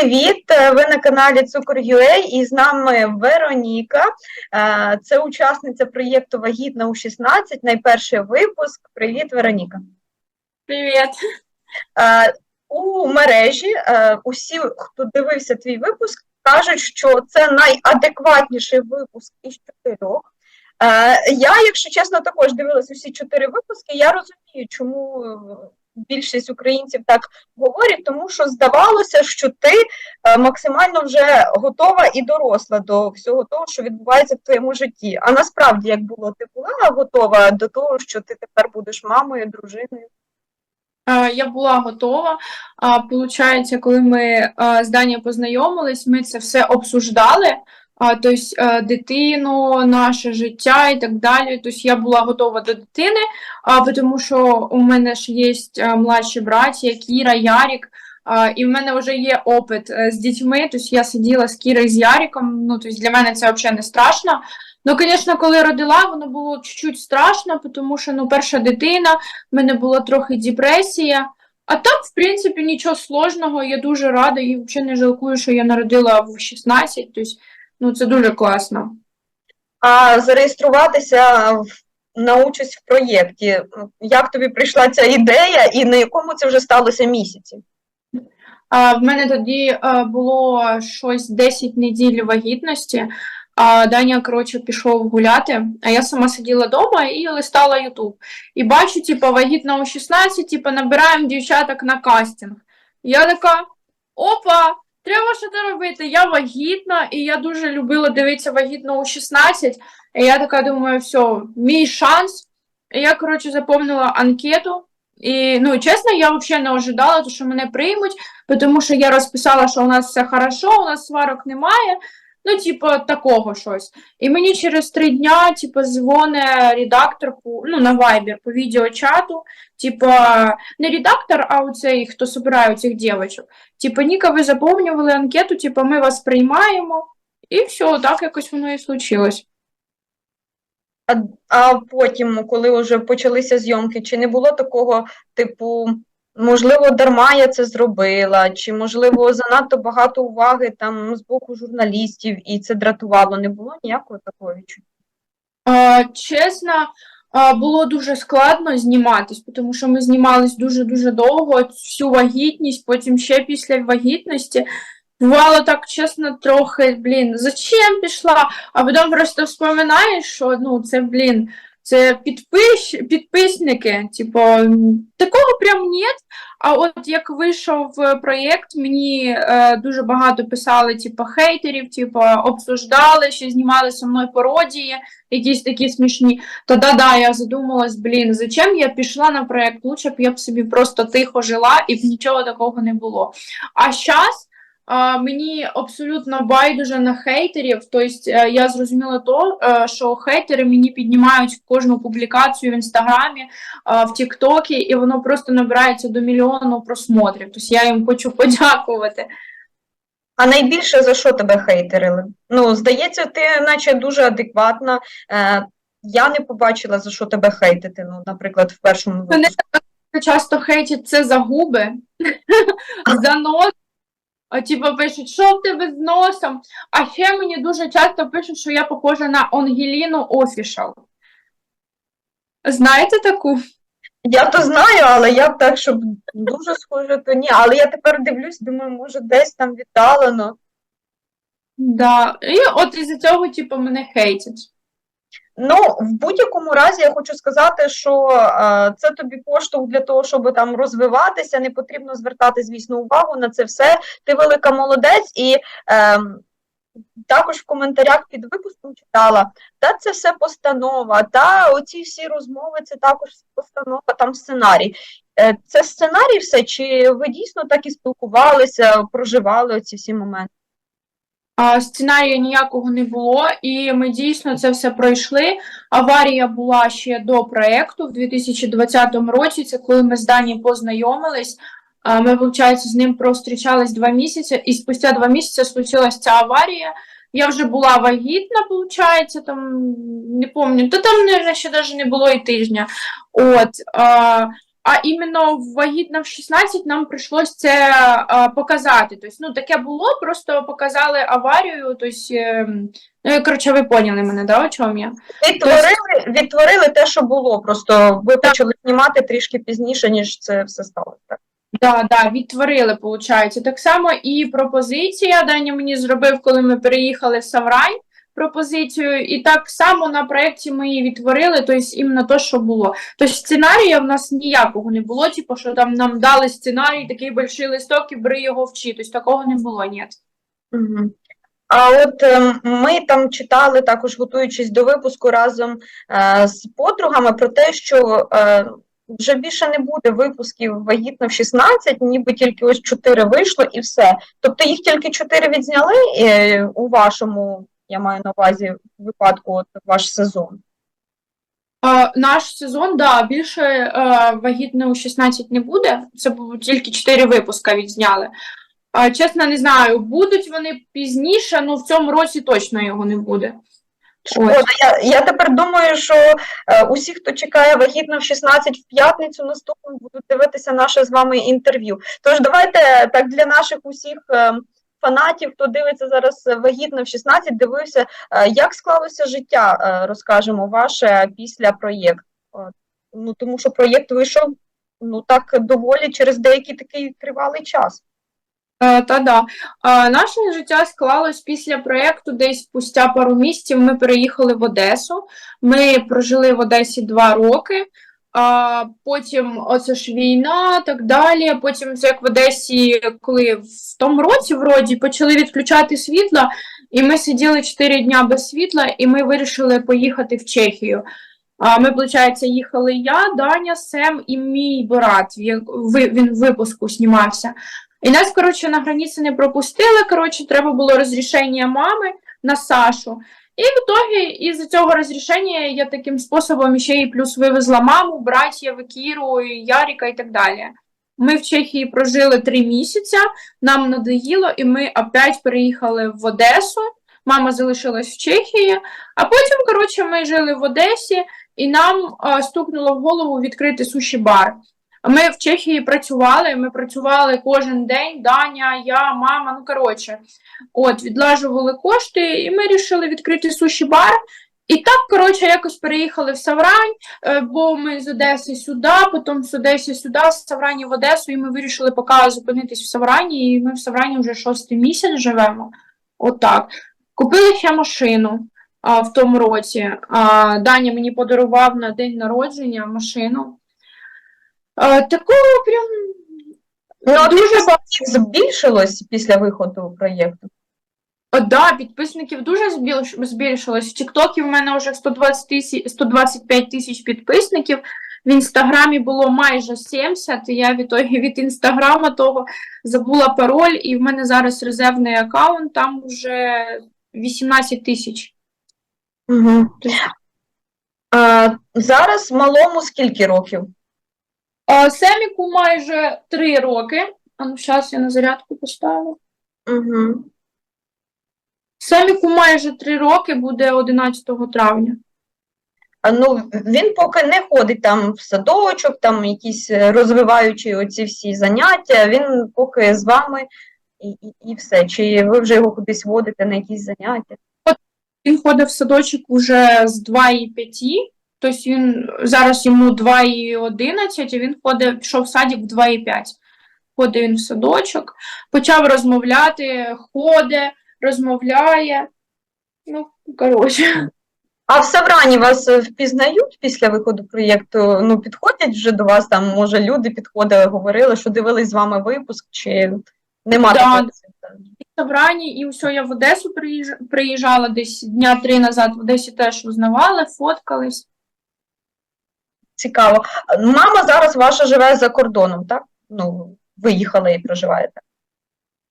привіт! Е, Ви на каналі Цукор.ua і з нами Вероніка. Е, Це учасниця проєкту Вагітна у 16, найперший випуск. Привіт, Вероніка. Привіт. Е, У мережі усі, хто дивився твій випуск, кажуть, що це найадекватніший випуск із чотирьох. Я, якщо чесно, також дивилась усі чотири випуски. Я розумію, чому більшість українців так говорять, тому що здавалося, що ти е, максимально вже готова і доросла до всього того, що відбувається в твоєму житті. А насправді, як було, ти була готова до того, що ти тепер будеш мамою, дружиною? Е, Я була готова. Получається, коли ми е, з Данією познайомились, ми це все обсуждали. Тобто дитину, наше життя і так далі. Тобто я була готова до дитини, а, тому що у мене ж є е, младші браті, Кіра, Ярік. А, І в мене вже є опит е, з дітьми. Тобто я сиділа з Кірою з Яріком. Ну, тобто для мене це взагалі не страшно. Ну, звісно, коли родила, воно було чуть-чуть страшно, тому що ну, перша дитина, в мене була трохи депресія. А так, в принципі, нічого сложного. Я дуже рада і взагалі не жалкую, що я народила в 16. Тобто, ну, це дуже класно. А зареєструватися в, на участь в проєкті, як тобі прийшла ця ідея і на якому це вже сталося місяці? А, в мене тоді а, було щось 10 неділь вагітності. А Даня, коротше, пішов гуляти, а я сама сиділа вдома і листала Ютуб. І бачу, типу, вагітна у 16, типу, набираємо дівчаток на кастинг. Я така: опа, треба що це робити. Я вагітна, і я дуже любила дивитися вагітно у 16. І я така думаю, все, мій шанс. І я, коротше, заповнила анкету. І, ну, чесно, я взагалі не ожидала, що мене приймуть, тому що я розписала, що у нас все хорошо, у нас сварок немає. Ну, типу, такого щось. І мені через три дня, типу, дзвоне редактор по, ну, на Viber по відеочату. Типу, не редактор, а оцей, хто збирає цих дівчат. Типу, Ніка, ви заповнювали анкету, типу, ми вас приймаємо. І все, так якось воно і случилось. А, а потім, коли вже почалися зйомки, чи не було такого, типу, можливо, дарма я це зробила, чи, можливо, занадто багато уваги там з боку журналістів і це дратувало? Не було ніякого такого відчуття? А, чесно, а, було дуже складно зніматись, тому що ми знімались дуже-дуже довго, всю вагітність, потім ще після вагітності. Бувало так, чесно, трохи, блін, зачем пішла? А потім просто вспоминаєш, що ну, це, блін, це підпис, підписники. Типу, такого прям нет. А от як вийшов проєкт, мені е, дуже багато писали, типу, хейтерів, типу, обсуждали, що знімали зі мною пародії, якісь такі смішні. То да-да, я задумалась, блін, зачем я пішла на проєкт? Лучше б я б собі просто тихо жила і б нічого такого не було. А зараз. А, Мені абсолютно байдуже на хейтерів. Тобто я зрозуміла то, е, що хейтери мені піднімають кожну публікацію в інстаграмі, в Тіктокі, і воно просто набирається до мільйону просмотрів. Тобто я їм хочу подякувати. А найбільше за що тебе хейтерили? Ну, здається, ти наче дуже адекватна. Е, Я не побачила, за що тебе хейтити, ну, наприклад, в першому випуску. Мене часто хейтять це за губи, за нос. А, Типу пишуть, що в тебе з носом? А ще мені дуже часто пишуть, що я похожа на Ангеліну Офішал. Знаєте таку? Я то знаю, але я так, щоб дуже схоже, то ні. Але я тепер дивлюсь, думаю, може, десь там віддалено. Да. І от із-за цього, типу, мене хейтять. Ну, в будь-якому разі я хочу сказати, що е, це тобі поштовх для того, щоб там розвиватися. Не потрібно звертати, звісно, увагу на це все. Ти велика молодець, і е, також в коментарях під випуском читала, та це все постанова, та оці всі розмови, це також постанова, там сценарій. Е, це сценарій все, чи ви дійсно так і спілкувалися, проживали ці всі моменти? А, Сценарію ніякого не було, і ми дійсно це все пройшли. Аварія була ще до проєкту в 2020 році. Це коли ми з Дані познайомились. Ми, виходить, з ним прострічались два місяці, і спустя два місяці случилась ця аварія. Я вже була вагітна, виходить, там не пам'ятаю, то там, ще навіть не було і тижня. От, а, іменно в вагітна в 16 нам прийшлось це а, показати. Тобто, ну, таке було, просто показали аварію. Тобто, ем, ну, коротше, ви поняли мене, да, о чому я? Відтворили, відтворили те, що було. Просто ви почали знімати трішки пізніше, ніж це все сталося. Так? Да, да, відтворили, виходить. Так само і пропозиція Даня мені зробив, коли ми переїхали в Саврань. Пропозицію, і так само на проєкті ми її відтворили, тобто іменно те, що було. Тобто сценарія в нас ніякого не було, типу, що там нам дали сценарій, такий больший листок і бери його вчи. Тобто такого не було, ні. А от е, ми там читали, також готуючись до випуску разом е, з подругами про те, що е, вже більше не буде випусків вагітно в 16, ніби тільки ось 4 вийшло і все. Тобто їх тільки 4 відзняли е, у вашому, я маю на увазі, в випадку, от ваш сезон. А, наш сезон, да, більше е, вагітно у 16 не буде. Це було тільки 4 випуска відзняли. А, чесно, не знаю, будуть вони пізніше, але в цьому році точно його не буде. Шкода. Я, я тепер думаю, що е, усі, хто чекає вагітно в 16 в п'ятницю наступну, будуть дивитися наше з вами інтерв'ю. Тож давайте так для наших усіх е, фанатів, хто дивиться зараз вагітно в 16, дивився, е, як склалося життя, е, розкажемо ваше після проєкту. Ну тому що проєкт вийшов ну так доволі через деякий такий тривалий час. Е, Та да. Е, Наше життя склалось після проєкту десь спустя пару місяців. Ми переїхали в Одесу. Ми прожили в Одесі два роки. А потім оце ж війна, так далі. Потім це як в Одесі, коли в тому році вроді почали відключати світло, і ми сиділи 4 дня без світла, і ми вирішили поїхати в Чехію. А ми, виходить, їхали я, Даня, Сем і мій брат. Він в випуску знімався. І нас, коротше, на границі не пропустили. Коротше, треба було розрішення мами на Сашу. І в итоге із цього розрішення я таким способом ще і плюс вивезла маму, братів, Кіру, Яріка і так далі. Ми в Чехії прожили три місяці, нам надоїло, і ми опять переїхали в Одесу. Мама залишилась в Чехії, а потім, коротше, ми жили в Одесі, і нам а, стукнуло в голову відкрити суші-бар. Ми в Чехії працювали, ми працювали кожен день, Даня, я, мама, ну коротше, от, відлажували кошти, і ми вирішили відкрити суші-бар. І так, коротше, якось переїхали в Саврань, е, бо ми з Одеси сюди, потім з Одеси сюди, з Саврані в Одесу, і ми вирішили поки зупинитись в Саврані, і ми в Саврані вже шостий місяць живемо. Отак. Купили ще машину а, в тому році. А, Даня мені подарував на день народження машину. Такого прям Ну, дуже підписників збільшилось після виходу проєкту. О, да, підписників дуже збільшилось. В Тіктокі в мене вже 120 тисяч, 125 тисяч підписників. В інстаграмі було майже 70. і Я в ітогі від інстаграма того забула пароль, і в мене зараз резервний аккаунт, там вже 18 тисяч. Угу. А, зараз малому скільки років? Семіку майже 3 роки. А ну, зараз я на зарядку поставлю. Угу. Семіку майже 3 роки буде 11 травня. А, Ну, він поки не ходить там в садочок, там якісь е, розвиваючі оці всі заняття, він поки з вами і, і, і все. Чи ви вже його кудись водите на якісь заняття? Він ходить в садочок уже з 2,5, тобто він зараз йому 2,11, а він ходить, пішов в садик в 2,5. Ходить він в садочок, почав розмовляти, ходить, розмовляє. Ну, коротше. А в Саврані вас е, впізнають після виходу проєкту? Ну, підходять вже до вас, там, може, люди підходили, говорили, що дивились з вами випуск, чи нема Да. такого? В Собрані, і все, я в Одесу приїж- приїжджала десь дня три назад, в Одесі теж узнавали, фоткались. Цікаво. Мама зараз ваша живе за кордоном, так? Ну, виїхали і проживаєте.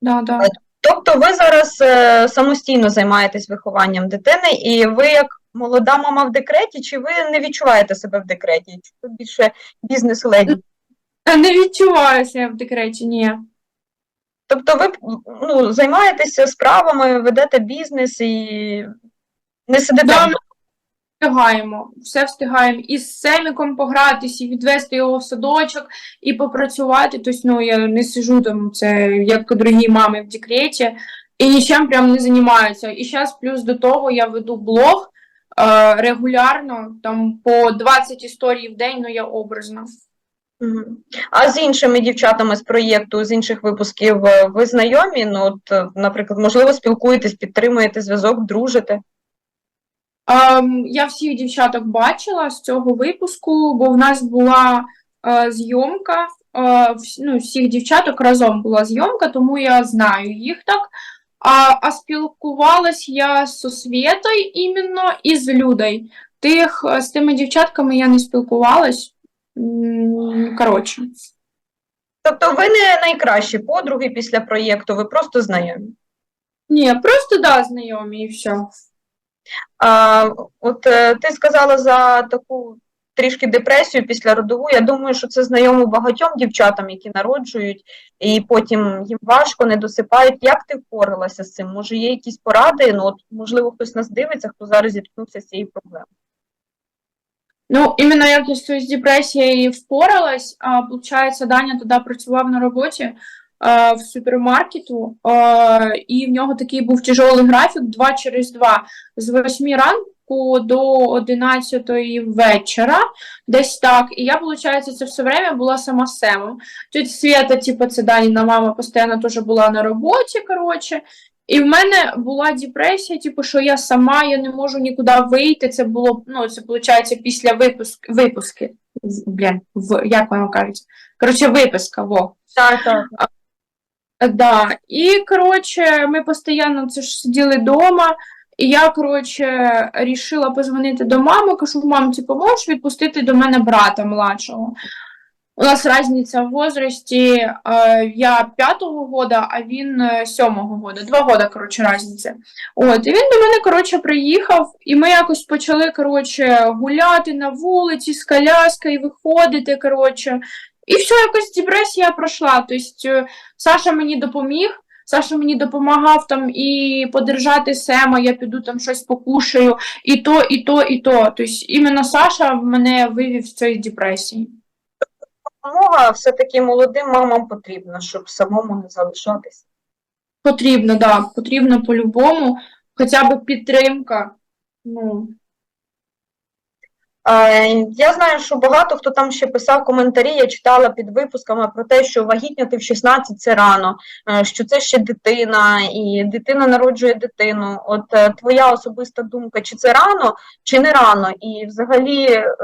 Да, да. Тобто ви зараз е, самостійно займаєтесь вихованням дитини, і ви як молода мама в декреті, чи ви не відчуваєте себе в декреті? Чи ви більше бізнес-леді? Не відчуваюся я в декреті, ні. Тобто ви ну, займаєтеся справами, ведете бізнес і не сидите. Да? Встигаємо. Все встигаємо. І з Семіком погратись, і відвести його в садочок, і попрацювати. Тобто, ну, я не сижу там, це як другі мами в декреті, і нічим прям не займаюся. І зараз плюс до того я веду блог е, регулярно, там по 20 історій в день, ну я образно. Мгм. А з іншими дівчатами з проєкту, з інших випусків, е, ви знайомі? Ну, от, е, наприклад, можливо, спілкуєтесь, підтримуєте зв'язок, дружите? Ем, я всіх дівчаток бачила з цього випуску, бо в нас була е, зйомка. Е, ну, всіх дівчаток разом була зйомка, тому я знаю їх так. А, а спілкувалась я з Свєтою іменно і з Людою. Тих, е, з тими дівчатками я не спілкувалась. Коротше. Тобто ви не найкращі подруги після проєкту, ви просто знайомі. Ні, просто да, знайомі і все. А, от е, ти сказала за таку трішки депресію після родову. Я думаю, що це знайомо багатьом дівчатам, які народжують, і потім їм важко, не досипають. Як ти впоралася з цим? Може, є якісь поради? Ну, от, можливо, хтось нас дивиться, хто зараз зіткнувся з цією проблемою. Ну, іменно як я з депресією впоралась, а, получається, Даня тоді працював на роботі в супермаркету, а, і в нього такий був тяжелий графік 2 через 2, з 8 ранку до 11 вечора, десь так. І я, виходить, це все время була сама з Семом. Тетя Свята, типу, це Даніна мама, постійно теж була на роботі, коротше. І в мене була депресія, типу, що я сама, я не можу нікуди вийти. Це було, ну, це виходить після випуск, випуски. Блін, в, як воно кажуть? Коротше, виписка, во. Так, так. Да. І, коротше, ми постійно це ж сиділи вдома, і я, коротше, рішила позвонити до мами, кажу, мам, типу, можеш відпустити до мене брата младшого? У нас різниця в возрасті, е, я п'ятого года, а він е, сьомого года. Два года, коротше, різниця. От, і він до мене, коротше, приїхав, і ми якось почали, коротше, гуляти на вулиці з коляскою, виходити, коротше. І все, якось депресія пройшла. Тобто, Саша мені допоміг. Саша мені допомагав там і подержати Сема, я піду там щось покушаю, і то, і то, і то. Тобто, іменно Саша мене вивів з цієї депресії. Допомога все-таки молодим мамам потрібна, щоб самому не залишатися. Потрібно, да, потрібно по-любому, хоча б підтримка. Ну, Я знаю, що багато хто там ще писав коментарі, я читала під випусками про те, що вагітняти в 16 це рано, е, що це ще дитина, і дитина народжує дитину. От е, твоя особиста думка, чи це рано, чи не рано? І взагалі, е,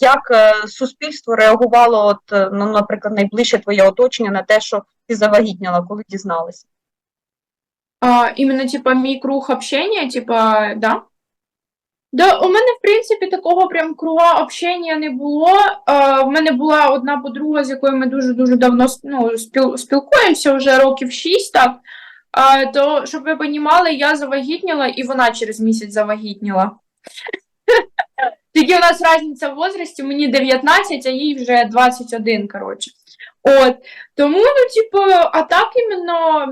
як е, суспільство реагувало, от, е, ну, наприклад, найближче твоє оточення на те, що ти завагітняла, коли дізналася? а, іменно, типа, мій круг общення, типа, да. Да, у мене, в принципі, такого прям круга общення не було. А, в мене була одна подруга, з якою ми дуже-дуже давно ну, спіл, спілкуємося, вже років шість, так. А, то, щоб ви розуміли, я завагітніла, і вона через місяць завагітніла. Тільки у нас різниця в возрасті, мені 19, а їй вже 21, коротше. От. Тому, ну, типу, а так іменно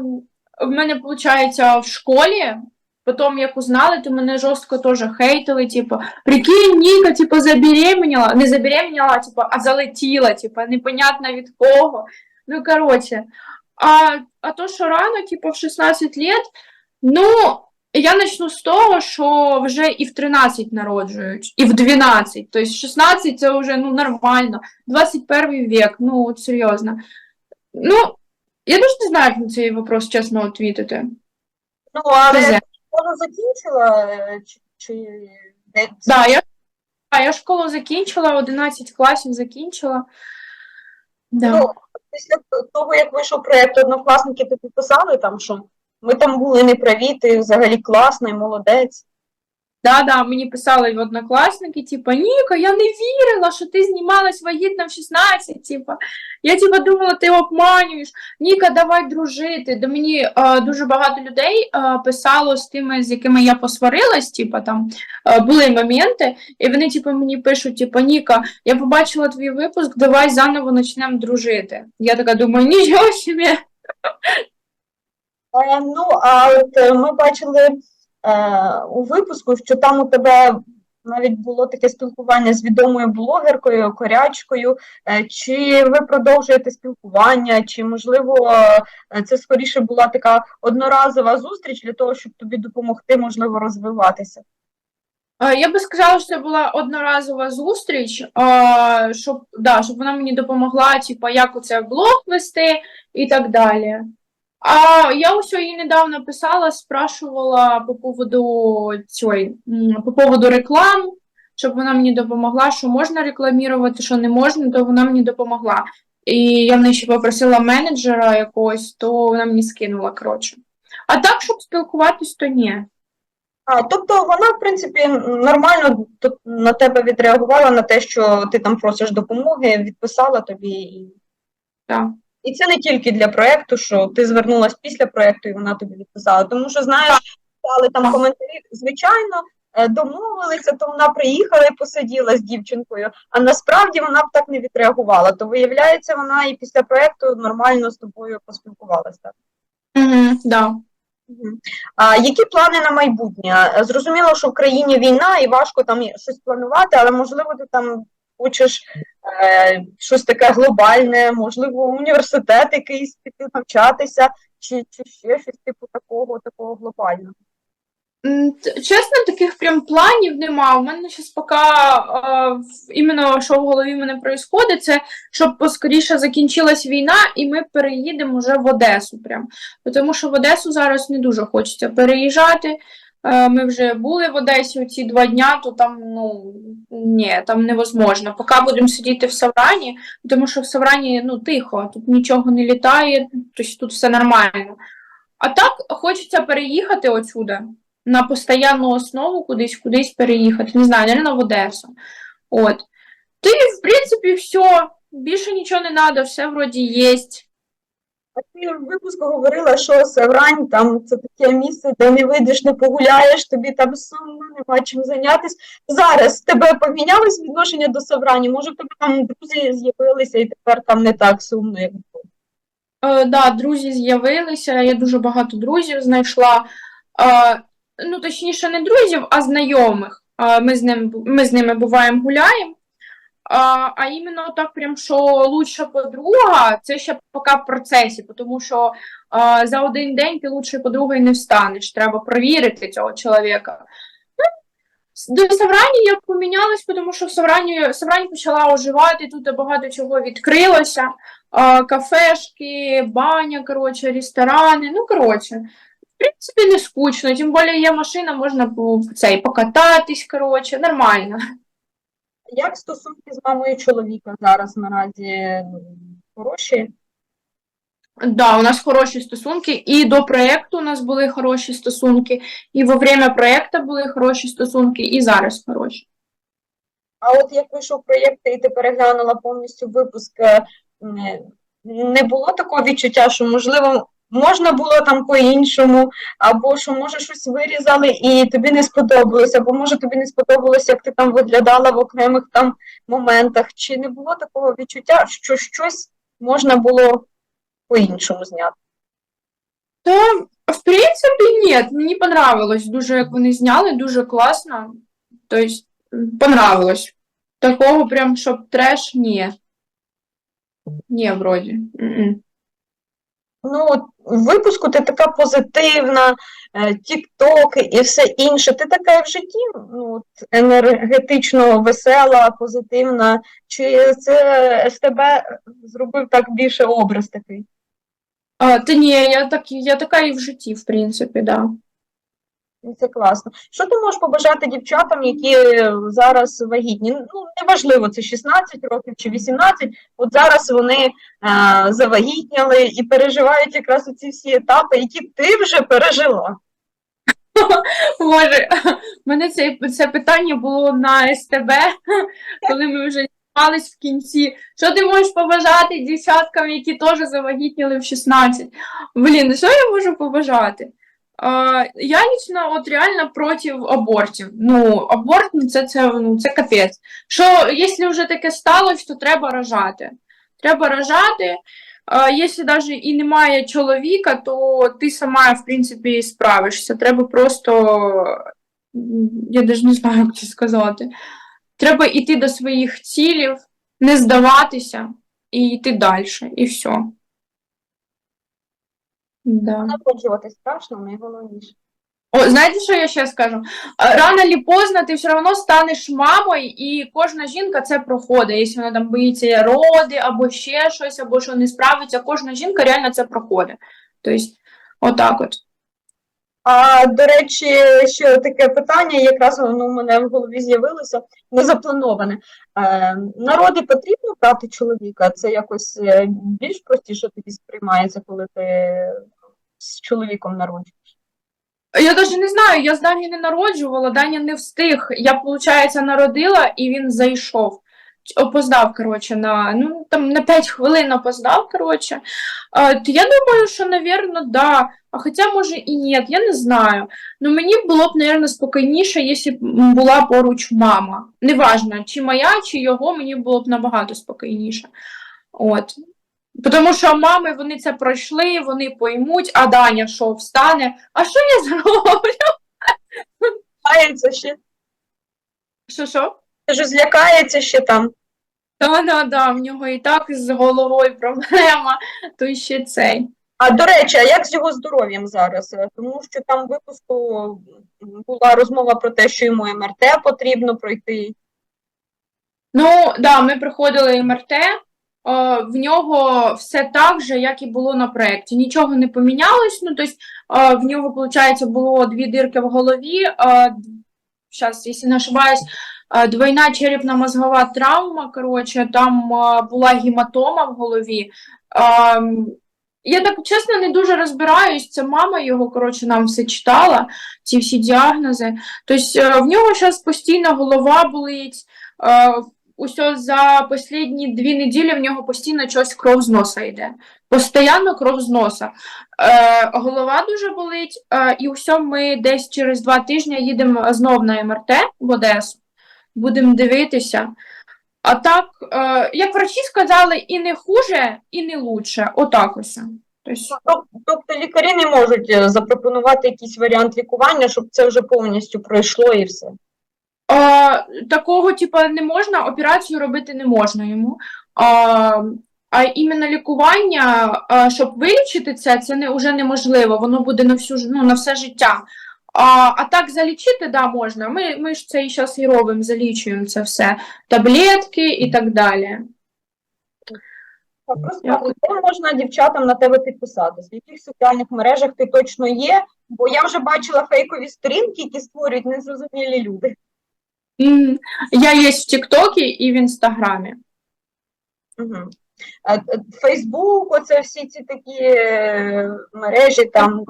в мене, виходить, в школі, потім, як узнали, то мене жорстко теж хейтили, типу, прикинь, Ніка, типу, забеременіла, не забеременіла, типу, а залетіла, типу, непонятно від кого. Ну, коротше. А, а то, що рано, типу, в 16 лет, ну, я почну з того, що вже і в 13 народжують, і в 12. Тобто 16 це вже ну, нормально. 21 век, ну, от серйозно. Ну, я дуже не знаю, як на цей вопрос чесно відповідати. Ну, але. Школу закінчила, е, чи, чи Да, я, а, я школу закінчила, 11 класів закінчила. Да. Ну, після того, як вийшов проєкт, однокласники тобі писали там, що ми там були неправі, ти взагалі класний, молодець. Да, да, мені писали в однокласники, типа, Ніка, я не вірила, що ти знімалась вагітна в 16, типа. Я типа думала, ти обманюєш. Ніка, давай дружити. До мені е, дуже багато людей е, писало з тими, з якими я посварилась, типа там е, були моменти, і вони типа мені пишуть, типа, Ніка, я побачила твій випуск, давай заново почнемо дружити. Я така думаю, нічого собі. Е, ну, а от е, ми бачили е, у випуску, що там у тебе навіть було таке спілкування з відомою блогеркою, корячкою. Е, Чи ви продовжуєте спілкування, чи можливо е, це скоріше була така одноразова зустріч для того, щоб тобі допомогти, можливо, розвиватися? Е, Я би сказала, що це була одноразова зустріч, е, щоб, да, щоб вона мені допомогла, типу, як оце блог вести і так далі. А я ось їй недавно писала, спрашувала по поводу цієї, по поводу реклам, щоб вона мені допомогла, що можна рекламувати, що не можна, то вона мені допомогла. І я в неї ще попросила менеджера якогось, то вона мені скинула, коротше. А так, щоб спілкуватись, то ні. А, тобто вона, в принципі, нормально на тебе відреагувала на те, що ти там просиш допомоги, відписала тобі. І, Так. І це не тільки для проєкту, що ти звернулась після проєкту і вона тобі відписала. Тому що, знаєш, писали там коментарі, звичайно, е, домовилися, то вона приїхала і посиділа з дівчинкою, а насправді вона б так не відреагувала. То виявляється, вона і після проєкту нормально з тобою поспілкувалася. Угу, да. А які плани на майбутнє? Зрозуміло, що в країні війна і важко там щось планувати, але можливо ти там хочеш е, щось таке глобальне, можливо, університет якийсь піти навчатися, чи, чи ще щось типу такого, такого глобального. Чесно, таких прям планів нема. У мене зараз поки е, іменно що в голові мене відбувається, це щоб поскоріше закінчилась війна, і ми переїдемо вже в Одесу. Прям. Тому що в Одесу зараз не дуже хочеться переїжджати. Е, Ми вже були в Одесі ці два дня, то там ну ні, там невозможно. Поки будемо сидіти в Саврані, тому що в Саврані ну тихо, тут нічого не літає, тобто тут все нормально. А так хочеться переїхати отсюда на постоянну основу кудись, кудись переїхати. Не знаю, наверное, в Одесу. От. Ти, в принципі, все. Більше нічого не треба, все вроді є. А ти в випуску говорила, що Севрань там це таке місце, де не вийдеш, не погуляєш, тобі там сумно, нема чим зайнятися. Зараз тебе помінялось відношення до Севрані? Може, в тебе там друзі з'явилися і тепер там не так сумно, як було? Е, да, друзі з'явилися, я дуже багато друзів знайшла. Е, ну, точніше, не друзів, а знайомих. Е, ми, з ним, ми з ними буваємо гуляємо. А, а іменно так, прям, що лучша подруга, це ще поки в процесі, тому що а, за один день ти лучшою подругою не встанеш. Треба перевірити цього чоловіка. Ну, До Саврані я помінялась, тому що в Саврані, Саврані почала оживати, тут багато чого відкрилося. А, кафешки, баня, коротше, ресторани. Ну, коротше, в принципі, не скучно. Тим більше є машина, можна цей, покататись, коротше, нормально. Як стосунки з мамою чоловіка зараз наразі хороші? Да, у нас хороші стосунки, і до проєкту у нас були хороші стосунки, і во время проєкту були хороші стосунки, і зараз хороші. А от як вийшов проєкт, і ти переглянула повністю випуск, е, не було такого відчуття, що, можливо, можна було там по-іншому, або що, може, щось вирізали і тобі не сподобалося, або може тобі не сподобалося, як ти там виглядала в окремих там моментах. Чи не було такого відчуття, що щось можна було по-іншому зняти? Та, в принципі, ні, мені понравилось дуже, як вони зняли, дуже класно. Тобто, понравилось. Такого прям, щоб треш, ні. Ні, вроді. М-м. Ну, в випуску ти така позитивна, е, тік-ток і все інше. Ти така в житті, ну, енергетично весела, позитивна. Чи це СТБ зробив так більше образ такий? А, та ні, я, так, я така і в житті, в принципі, да. Це класно. Що ти можеш побажати дівчатам, які зараз вагітні? Ну, неважливо, це 16 років чи 18, от зараз вони е, завагітніли і переживають якраз оці всі етапи, які ти вже пережила. Боже, мене це, це питання було на СТБ, коли ми вже знімались в кінці. Що ти можеш побажати дівчаткам, які теж завагітніли в 16? Блін, що я можу побажати? Я лично от реально проти абортів. Ну, аборт ну, це, це, ну, це капець. Що якщо вже таке сталося, то треба рожати. Треба рожати. Якщо навіть і немає чоловіка, то ти сама, в принципі, справишся. Треба просто я навіть не знаю, як це сказати. Треба йти до своїх цілів, не здаватися і йти далі, і все. Да. Страшно, найголовніше. О, знаєте, що я ще скажу? Рано чи поздно ти все одно станеш мамою, і кожна жінка це проходить. Якщо вона там боїться роди, або ще щось, або що не справиться, кожна жінка реально це проходить. Тобто, отак от. А до речі, ще таке питання, якраз воно у мене в голові з'явилося, незаплановане. Е, народи потрібно брати чоловіка? Це якось е, більш простіше тобі сприймається, коли ти з чоловіком народжуєш? Я навіть не знаю, я з Дані не народжувала, Даня не встиг. Я, виходить, народила, і він зайшов. Опоздав, коротше, на, ну, там, на 5 хвилин опоздав, коротше. А, то я думаю, що, напевно, да. А хоча, може, і ні, я не знаю. Ну, мені було б, напевно, спокійніше, якщо б була поруч мама. Неважно, чи моя, чи його, мені було б набагато спокійніше. От. Тому що мами вони це пройшли, вони поймуть, а Даня що встане? А що я зроблю? Злякається ще? Що що? Ти ж злякається ще там. Та да, да, в нього і так з головою проблема, то ще цей. А до речі, а як з його здоров'ям зараз? Тому що там в випуску була розмова про те, що йому МРТ потрібно пройти. Ну, да, ми приходили МРТ, е, в нього все так же, як і було на проєкті. Нічого не помінялось. Ну, тобто, е, в нього, виходить, було дві дирки в голові. Зараз, якщо не ошибаюсь, е, двойна черепно-мозгова травма. Коротше, там е, була гематома в голові. Ем, Я так чесно не дуже розбираюсь. Це мама його, коротше, нам все читала, ці всі діагнози. Тобто е, в нього зараз постійно голова болить. Усьо за останні дві неділі в нього постійно щось кров з носа йде. Постійно кров з носа. Е, голова дуже болить, е, і усьо ми десь через два тижні їдемо знов на МРТ в Одесу. Будемо дивитися. А так, е, як врачі сказали, і не хуже, і не лучше. Отак ось. Тобто, Тобто лікарі не можуть е, запропонувати якийсь варіант лікування, щоб це вже повністю пройшло і все. Такого, типа, не можна, операцію робити не можна йому. А, а іменно лікування, а, щоб вилічити це, це не, вже неможливо, воно буде на всю ну, на все життя. А, а так залічити, да, можна. Ми, ми ж це і зараз і робимо, залічуємо це все. Таблетки і так далі. Розказуй, де можна дівчатам на тебе підписатись? В яких соціальних мережах ти точно є? Бо я вже бачила фейкові сторінки, які створюють незрозумілі люди. Я є в Тіктокі і в Інстаграмі. Угу. Фейсбук, оце всі ці такі е, мережі там.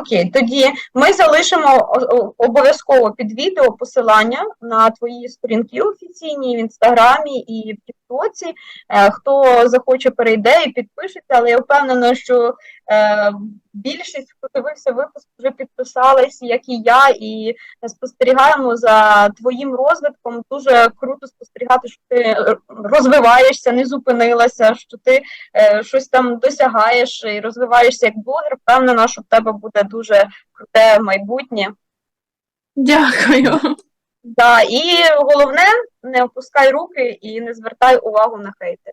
Окей, тоді ми залишимо обов'язково під відео посилання на твої сторінки офіційні в інстаграмі і в Тіктоці. Е, Хто захоче, перейде і підпишеться, але я впевнена, що е, більшість, хто дивився випуск, вже підписались, як і я, і спостерігаємо за твоїм розвитком. Дуже круто спостерігати, що ти розвиваєшся, не зупинилася, що ти е, щось там досягаєш і розвиваєшся як блогер. Впевнена, що в тебе буде дуже круте майбутнє. Дякую. Да, і головне, не опускай руки і не звертай увагу на хейти.